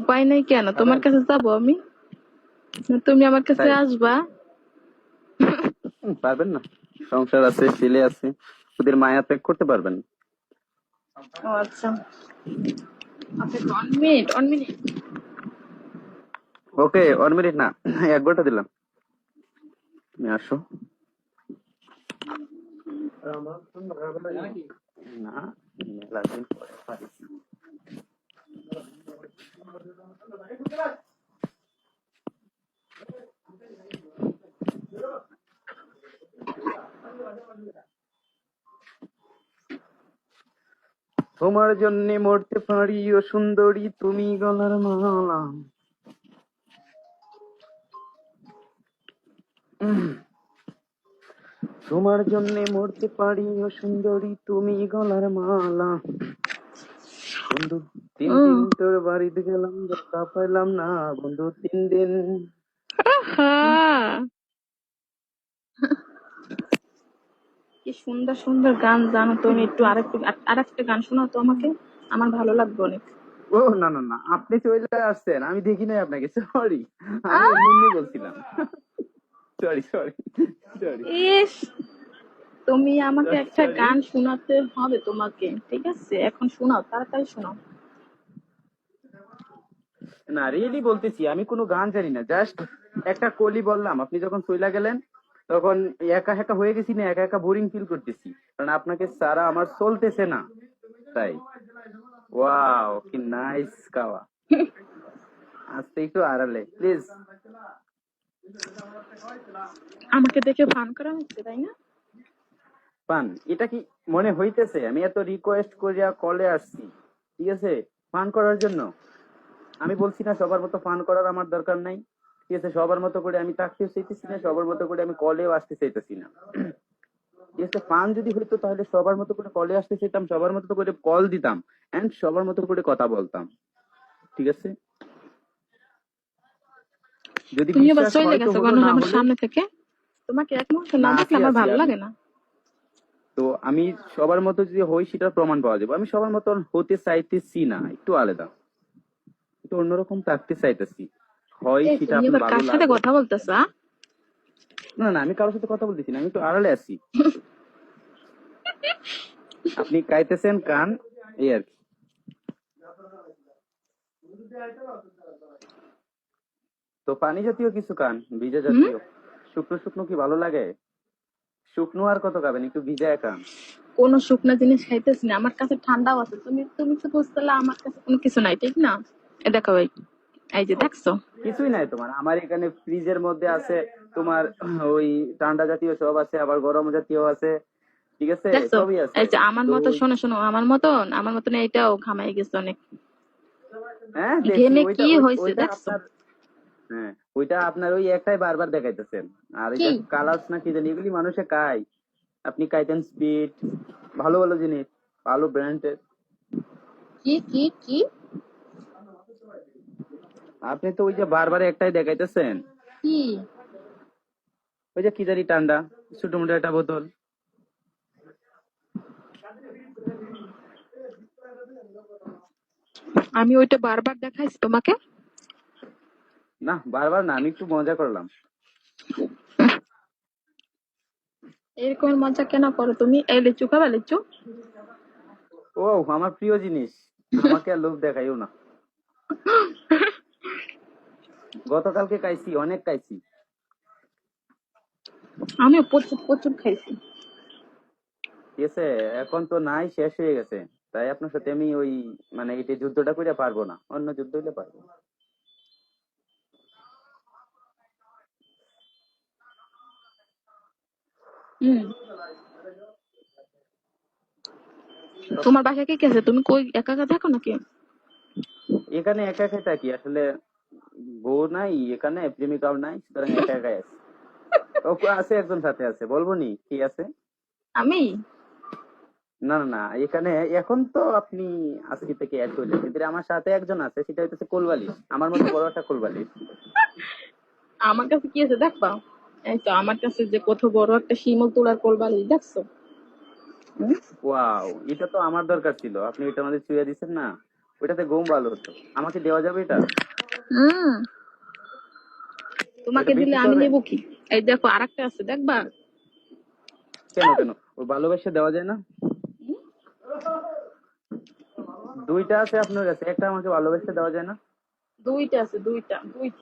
উপায় নাই কেন? তোমার কাছে যাব আমি? তুমি আমার কাছে আসবা। পারবেন না। সংসার আছে ছেলে আছে। ওদের মায়া ত্যাগ করতে পারবেন ও আচ্ছা। আচ্ছা minute one minute okay one minute না এক ঘণ্টা দিলাম। তুমি আসো। না। মেলা দিন পরে। তোমার জন্য মরতে পারি ও সুন্দরী তুমি গলার মালা। তোমার জন্যে মরতে পারি ও সুন্দরী তুমি গলার মালা বন্ধু তিন দিন তোর বাড়িতে গেলাম দেখা পাইলাম না বন্ধু তিন দিন। কি সুন্দর সুন্দর গান জানো তুমি একটু আরেকটু আরেকটা গান শোনাও তো আমাকে আমার ভালো লাগবে অনেক। ও না না না আপনি চলে আসছেন আমি দেখি নাই আপনাকে সরি আমি এমনি বলছিলাম। সরি সরি সরি ইস তুমি আমাকে একটা গান শোনাতে হবে তোমাকে ঠিক আছে? এখন শোনাও তাড়াতাড়ি শোনাও। না রিয়েলি বলতেছি আমি কোনো গান জানি না জাস্ট একটা কলি বললাম আপনি যখন চইলা গেলেন তখন একা একা হয়ে গেছি না একা একা বোরিং ফিল করতেছি কারণ আপনাকে সারা আমার চলতেছে না তাই। ওয়াও কি নাইস কাওয়া আজকে একটু আড়ালে প্লিজ আমাকে দেখে ফান করা হচ্ছে তাই না? পান এটা কি মনে হইতেছে? আমি এত রিকোয়েস্ট করিয়া কলে আসছি ঠিক আছে? ফান করার জন্য। আমি বলছি না সবার মতো ফান করার আমার দরকার নাই। ঠিক আছে সবার মতো করে আমি থাকতেও চাইতেছি না সবার মতো করে আমি কলেও আসতে চাইতেছি না। ঠিক আছে ফান যদি হইতো তাহলে সবার মতো করে কলে আসতে চাইতাম সবার মতো করে কল দিতাম এন্ড সবার মতো করে কথা বলতাম। ঠিক আছে? যদি তুমি আবার চলে গেছো হলো, কেন না আমার সামনে থেকে। তোমাকে এক মুহূর্ত না না, দেখলে আমার ভালো লাগে না। তো আমি সবার মতো যদি হই সেটার প্রমাণ পাওয়া যাবে। আমি সবার মতো হতে চাইতেছি না একটু আলাদা। একটু অন্যরকম থাকতে চাইতেছি। হয় সেটা ভালো কার সাথে কথা বলতেছো? না না আমি কারোর সাথে কথা বলতেছি না আমি একটু আড়ালে আছি। আপনি গাইতেছেন কান এই আর কি। তো পানি জাতীয় কিছু কান ভিজা জাতীয়। শুকনো শুকনো কি ভালো লাগে? শুকনো আর কত খাবেন একটু ভিজা কান কোন শুকনো জিনিস খাইতেছি না আমার কাছে ঠান্ডাও আছে। তুমি তুমি তো বুঝতে আমার কাছে কোনো কিছু নাই ঠিক না? দেখো ভাই এই যে দেখছ? কিছুই নাই তোমার। আমার এখানে ফ্রিজের মধ্যে আছে তোমার ওই ঠান্ডা জাতীয় সব আছে আবার গরম জাতীয় আছে ঠিক আছে? সবই আছে। এই যে আমার মতো শোনো শোনো আমার মতন আমার মতন এইটাও ঘামাই গেছে অনেক। হ্যাঁ ঘেমে কি হয়েছে দেখছ? আপনার- হ্যাঁ ওইটা আপনার ওই একটাই বারবার দেখাইতেছেন। আর কি? কালার্স না কি জানি এগুলি মানুষে খায়। আপনি খাইতেন স্পিড ভালো ভালো জিনিস ভালো ব্র্যান্ডের কি কি কি? আপনি তো ওই যে বারবার একটাই দেখাইতেছেন। কি? ওই যে কি জানি ঠান্ডা ছোট মোটো একটা বোতল। আমি ওইটা বারবার দেখাইছি তোমাকে? না বারবার না আমি একটু মজা করলাম। এরকম মজা কেন করো তুমি? এই লিচু খাবে লিচু? ও আমার প্রিয় জিনিস। আমাকে আর লোভ দেখাইও না। গতকালকে খাইছি অনেক খাইছি। আমি প্রচুর প্রচুর খাইছি। ঠিক আছে এখন তো নাই শেষ হয়ে গেছে। তাই আপনার সাথে আমি ওই মানে এটা যুদ্ধটা করে পারব না অন্য যুদ্ধ হইলে পারব। তোমার বাসায় কে কে আছে? তুমি কই একা একা থাকো নাকি? এখানে একা একাই থাকি আসলে বউ নাই এখানে প্রেমিকাও নাই সুতরাং একা একাই আছে। ও আছে একজন সাথে আছে। বলব নি কি আছে? আমি? না না না এখানে এখন তো আপনি আজকে থেকে অ্যাড হইলেন কিন্তু আমার সাথে একজন আছে সেটা হইতেছে কোলবালিশ আমার মতো বড় একটা কোলবালিশ আমার কাছে কি আছে দেখবা এই তো আমার কাছে যে কত বড় একটা শিমল তোলার কোলবালিশ দেখছ? ওয়াও এটা তো আমার দরকার ছিল। আপনি এটা আমাদের ছুঁয়ে দিচ্ছেন না। ওইটাতে ঘুম ভালো হতো। আমাকে দেওয়া যাবে এটা? হুম। তোমাকে দিলে আমি নেব নেব কি? এই দেখো আরেকটা আছে দেখবা? কেন কেন? ওই ভালোবাসা দেওয়া যায় না? দুইটা আছে আপনার কাছে একটা আমাকে ভালোবাসা দেওয়া যায় না? দুইটা আছে দুইটা দুইটা।